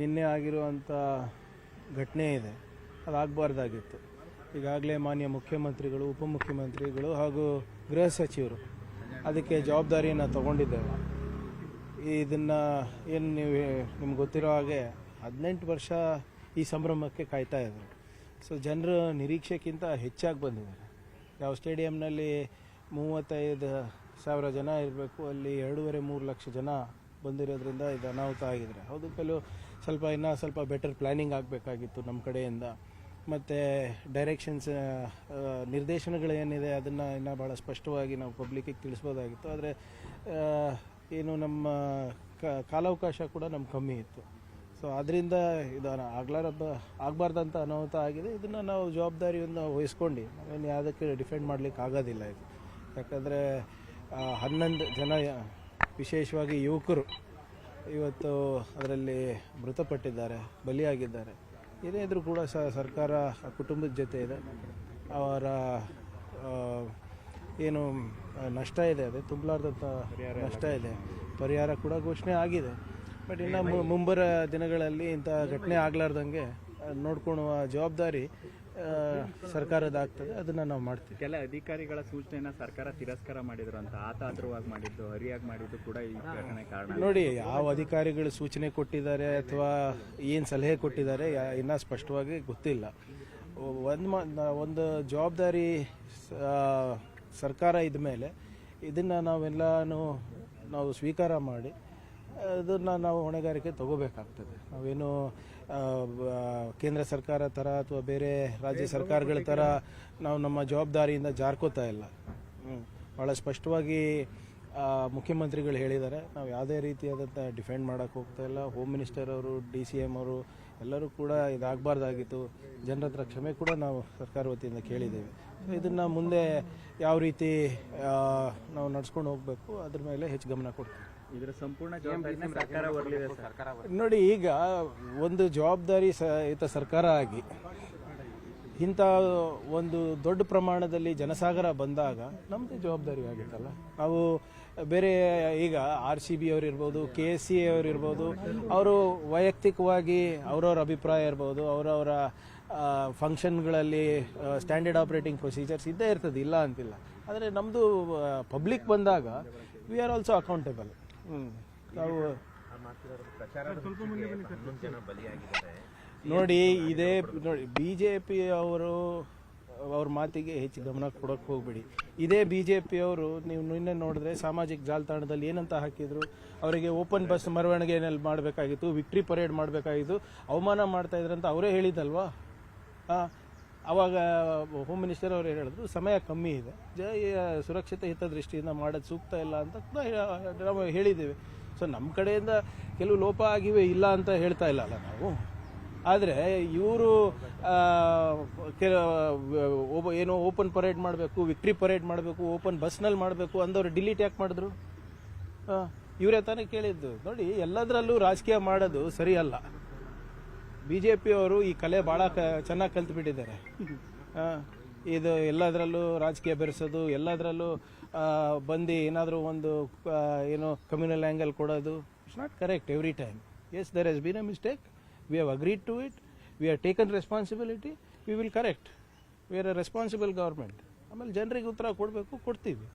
ನಿನ್ನೆ ಆಗಿರುವಂಥ ಘಟನೆ ಇದೆ. ಅದಾಗಬಾರ್ದಾಗಿತ್ತು. ಈಗಾಗಲೇ ಮಾನ್ಯ ಮುಖ್ಯಮಂತ್ರಿಗಳು, ಉಪಮುಖ್ಯಮಂತ್ರಿಗಳು ಹಾಗೂ ಗೃಹ ಸಚಿವರು ಅದಕ್ಕೆ ಜವಾಬ್ದಾರಿಯನ್ನು ತಗೊಂಡಿದ್ದೇವೆ ಇದನ್ನು ಏನು ನೀವು ನಿಮ್ಗೆ ಗೊತ್ತಿರೋ ಹಾಗೆ ಹದಿನೆಂಟು ವರ್ಷ ಈ ಸಂಭ್ರಮಕ್ಕೆ ಕಾಯ್ತಾ ಇದ್ದರು ಸೊ ಜನರು ನಿರೀಕ್ಷೆಗಿಂತ ಹೆಚ್ಚಾಗಿ ಬಂದಿದ್ದಾರೆ. ಯಾವ ಸ್ಟೇಡಿಯಂನಲ್ಲಿ ಮೂವತ್ತೈದು ಸಾವಿರ ಜನ ಇರಬೇಕು, ಅಲ್ಲಿ ಎರಡೂವರೆ ಮೂರು ಲಕ್ಷ ಜನ ಬಂದಿರೋದ್ರಿಂದ ಇದು ಅನಾಹುತ ಆಗಿದೆ ಹೌದು, ಕೆಲವು ಸ್ವಲ್ಪ ಇನ್ನೂ ಸ್ವಲ್ಪ ಬೆಟರ್ ಪ್ಲ್ಯಾನಿಂಗ್ ಆಗಬೇಕಾಗಿತ್ತು ನಮ್ಮ ಕಡೆಯಿಂದ. ಮತ್ತು ಡೈರೆಕ್ಷನ್ಸ್ ನಿರ್ದೇಶನಗಳು ಏನಿದೆ ಅದನ್ನು ಇನ್ನೂ ಭಾಳ ಸ್ಪಷ್ಟವಾಗಿ ನಾವು ಪಬ್ಲಿಕ್ಕಿಗೆ ತಿಳಿಸ್ಬೋದಾಗಿತ್ತು. ಆದರೆ ಏನು ನಮ್ಮ ಕಾಲಾವಕಾಶ ಕೂಡ ನಮ್ಗೆ ಕಮ್ಮಿ ಇತ್ತು. ಸೊ ಅದರಿಂದ ಇದು ಆಗ್ಲಾರಬ್ಬ, ಆಗಬಾರ್ದಂತ ಅನಾಹುತ ಆಗಿದೆ. ಇದನ್ನು ನಾವು ಜವಾಬ್ದಾರಿಯನ್ನು ವಹಿಸ್ಕೊಂಡು. ನಾವೇನು ಯಾವುದಕ್ಕೆ ಡಿಫೆಂಡ್ ಮಾಡಲಿಕ್ಕೆ ಆಗೋದಿಲ್ಲ ಇದು. ಯಾಕಂದರೆ ಹನ್ನೊಂದು ಜನ ವಿಶೇಷವಾಗಿ ಯುವಕರು ಇವತ್ತು ಅದರಲ್ಲಿ ಮೃತಪಟ್ಟಿದ್ದಾರೆ, ಬಲಿಯಾಗಿದ್ದಾರೆ. ಏನೇ ಇದ್ರೂ ಕೂಡ ಸ ಸರ್ಕಾರ ಕುಟುಂಬದ ಜೊತೆ ಇದೆ. ಅವರ ಏನು ನಷ್ಟ ಇದೆ. ಅದೇ ತುಂಬಲಾರ್ದಂಥ ನಷ್ಟ ಇದೆ. ಪರಿಹಾರ ಕೂಡ ಘೋಷಣೆ ಆಗಿದೆ. ಬಟ್ ಇನ್ನು ಮುಂಬರ ದಿನಗಳಲ್ಲಿ ಇಂಥ ಘಟನೆ ಆಗಲಾರ್ದಂಗೆ ನೋಡ್ಕೊಳ್ಳುವ ಜವಾಬ್ದಾರಿ ಸರ್ಕಾರದ ಆಗ್ತದೆ ಅದನ್ನು ನಾವು ಮಾಡ್ತೀವಿ. ಕೆಲ ಅಧಿಕಾರಿಗಳ ಸೂಚನೆಯನ್ನ ಸರ್ಕಾರ ತಿರಸ್ಕಾರ ಮಾಡಿದ್ರು ಅಂತ ಆತಾದ್ರವಾಗಿ ಮಾಡಿದ್ದು ಹರಿಯಾಗಿ ಮಾಡಿದ್ದು ಕೂಡ ಈ ಘಟನೆ ಕಾರಣ. ನೋಡಿ ಯಾವ ಅಧಿಕಾರಿಗಳು ಸೂಚನೆ ಕೊಟ್ಟಿದ್ದಾರೆ ಅಥವಾ ಏನು ಸಲಹೆ ಕೊಟ್ಟಿದ್ದಾರೆ ಇನ್ನೂ ಸ್ಪಷ್ಟವಾಗಿ ಗೊತ್ತಿಲ್ಲ. ಒಂದು ಒಂದು ಜವಾಬ್ದಾರಿ ಸರ್ಕಾರ ಇದ್ದ ಮೇಲೆ ಇದ್ಮೇಲೆ ಇದನ್ನು ನಾವೆಲ್ಲನೂ ನಾವು ಸ್ವೀಕಾರ ಮಾಡಿ ಅದನ್ನು ನಾವು ಹೊಣೆಗಾರಿಕೆ ತಗೋಬೇಕಾಗ್ತದೆ. ನಾವೇನು ಕೇಂದ್ರ ಸರ್ಕಾರ ಥರ ಅಥವಾ ಬೇರೆ ರಾಜ್ಯ ಸರ್ಕಾರಗಳ ಥರ ನಾವು ನಮ್ಮ ಜವಾಬ್ದಾರಿಯಿಂದ ಜಾರ್ಕೋತಾ ಇಲ್ಲ. ಭಾಳ ಸ್ಪಷ್ಟವಾಗಿ ಮುಖ್ಯಮಂತ್ರಿಗಳು ಹೇಳಿದ್ದಾರೆ. ನಾವು ಯಾವುದೇ ರೀತಿಯಾದಂಥ ಡಿಫೆಂಡ್ ಮಾಡೋಕ್ಕೆ ಹೋಗ್ತಾ ಇಲ್ಲ. ಹೋಮ್ ಮಿನಿಸ್ಟರ್ ಅವರು, ಡಿ ಸಿ ಎಂ ಅವರು ಎಲ್ಲರೂ ಕೂಡ ಇದಾಗಬಾರ್ದಾಗಿತ್ತು. ಜನರ ಹತ್ರ ಕ್ಷಮೆ ಕೂಡ ನಾವು ಸರ್ಕಾರ ವತಿಯಿಂದ ಕೇಳಿದ್ದೇವೆ. ಇದನ್ನು ಮುಂದೆ ಯಾವ ರೀತಿ ನಾವು ನಡ್ಸ್ಕೊಂಡು ಹೋಗಬೇಕು, ಅದ್ರ ಮೇಲೆ ಹೆಚ್ಚು ಗಮನ ಕೊಡ್ತೀವಿ. ಇದರ ಸಂಪೂರ್ಣ ಸರ್ಕಾರ ಹೊರಲಿದೆ ನೋಡಿ ಈಗ ಒಂದು ಜವಾಬ್ದಾರಿ ಸಹಿತ ಸರ್ಕಾರ ಆಗಿ ಇಂಥ ಒಂದು ದೊಡ್ಡ ಪ್ರಮಾಣದಲ್ಲಿ ಜನಸಾಗರ ಬಂದಾಗ ನಮ್ಮದೇ ಜವಾಬ್ದಾರಿ ಆಗಿತ್ತಲ್ಲ? ನಾವು ಬೇರೆ ಈಗ ಆರ್ ಸಿ ಬಿ ಅವರಿರ್ಬೋದು ಇರ್ಬೋದು ಕೆ ಎಸ್ ಸಿ ಅವರಿರ್ಬೋದು ಇರ್ಬೋದು ಅವರು ವೈಯಕ್ತಿಕವಾಗಿ ಅವರವ್ರ ಅಭಿಪ್ರಾಯ ಇರ್ಬೋದು ಅವರವರ ಫಂಕ್ಷನ್ಗಳಲ್ಲಿ ಸ್ಟ್ಯಾಂಡರ್ಡ್ ಆಪರೇಟಿಂಗ್ ಪ್ರೊಸೀಜರ್ಸ್ ಇದ್ದೇ ಇರ್ತದೆ ಇಲ್ಲ ಅಂತಿಲ್ಲ. ಆದರೆ ನಮ್ಮದು ಪಬ್ಲಿಕ್ ಬಂದಾಗ ವಿ ಆರ್ ಆಲ್ಸೋ ಅಕೌಂಟೇಬಲ್ ನೋಡಿ, ಇದೇ ನೋಡಿ ಬಿ ಜೆ ಪಿ ಅವರು ಅವ್ರ ಮಾತಿಗೆ ಹೆಚ್ಚು ಗಮನ ಕೊಡೋಕೆ ಹೋಗ್ಬೇಡಿ. ಇದೇ ಬಿ ಜೆ ಪಿಯವರು ನೀವು ನಿನ್ನೆ ನೋಡಿದ್ರೆ ಸಾಮಾಜಿಕ ಜಾಲತಾಣದಲ್ಲಿ ಏನಂತ ಹಾಕಿದ್ರು? ಅವರಿಗೆ ಓಪನ್ ಬಸ್ ಮೆರವಣಿಗೆನಲ್ಲಿ ಮಾಡಬೇಕಾಗಿತ್ತು, ವಿಕ್ಟ್ರಿ ಪರೇಡ್ ಮಾಡಬೇಕಾಗಿತ್ತು, ಅವಮಾನ ಮಾಡ್ತಾ ಇದ್ರಂತ ಅವರೇ ಹೇಳಿದ್ದಲ್ವಾ? ಹಾಂ ಅವಾಗ ಹೋಮ್ ಮಿನಿಸ್ಟರ್ ಅವರು ಹೇಳಿದ್ರು, ಸಮಯ ಕಮ್ಮಿ ಇದೆ. ಜ ಸುರಕ್ಷತೆ ಹಿತದೃಷ್ಟಿಯಿಂದ ಮಾಡೋದು ಸೂಕ್ತ ಇಲ್ಲ ಅಂತ ಕೂಡ ನಾವು ಹೇಳಿದ್ದೇವೆ. ಸೊ ನಮ್ಮ ಕಡೆಯಿಂದ ಕೆಲವು ಲೋಪ ಆಗಿವೆ, ಇಲ್ಲ ಅಂತ ಹೇಳ್ತಾ ಇಲ್ಲ ಅಲ್ಲ ನಾವು. ಆದರೆ ಇವರು ಕೆಲ, ಒಬ್ಬ, ಏನೋ ಓಪನ್ ಪರೇಡ್ ಮಾಡಬೇಕು ವಿಕ್ಟ್ರಿ ಪರೇಡ್ ಮಾಡಬೇಕು ಓಪನ್ ಬಸ್ನಲ್ಲಿ ಮಾಡಬೇಕು ಅಂದವ್ರು ಡಿಲೀಟ್ ಯಾಕೆ ಮಾಡಿದ್ರು? ಇವರೇ ತಾನೇ ಕೇಳಿದ್ದು. ನೋಡಿ, ಎಲ್ಲದರಲ್ಲೂ ರಾಜಕೀಯ ಮಾಡೋದು ಸರಿ ಅಲ್ಲ ಬಿ ಜೆ ಪಿಯವರು ಈ ಕಲೆ ಭಾಳ ಕ ಚೆನ್ನಾಗಿ ಕಲ್ತ್ಬಿಟ್ಟಿದ್ದಾರೆ. ಇದು ಎಲ್ಲದರಲ್ಲೂ ರಾಜಕೀಯ ಬೆರೆಸೋದು, ಎಲ್ಲದರಲ್ಲೂ ಬಂದು ಏನಾದರೂ ಒಂದು ಏನು ಕಮ್ಯುನಲ್ ಆ್ಯಂಗಲ್ ಕೊಡೋದು. It's not correct every time as there is been a mistake we have agreed to it we are taken responsibility we will correct we are a responsible government ಆಮೇಲೆ ಜನರಿಗೆ ಉತ್ತರ ಕೊಡಬೇಕು, ಕೊಡ್ತೀವಿ.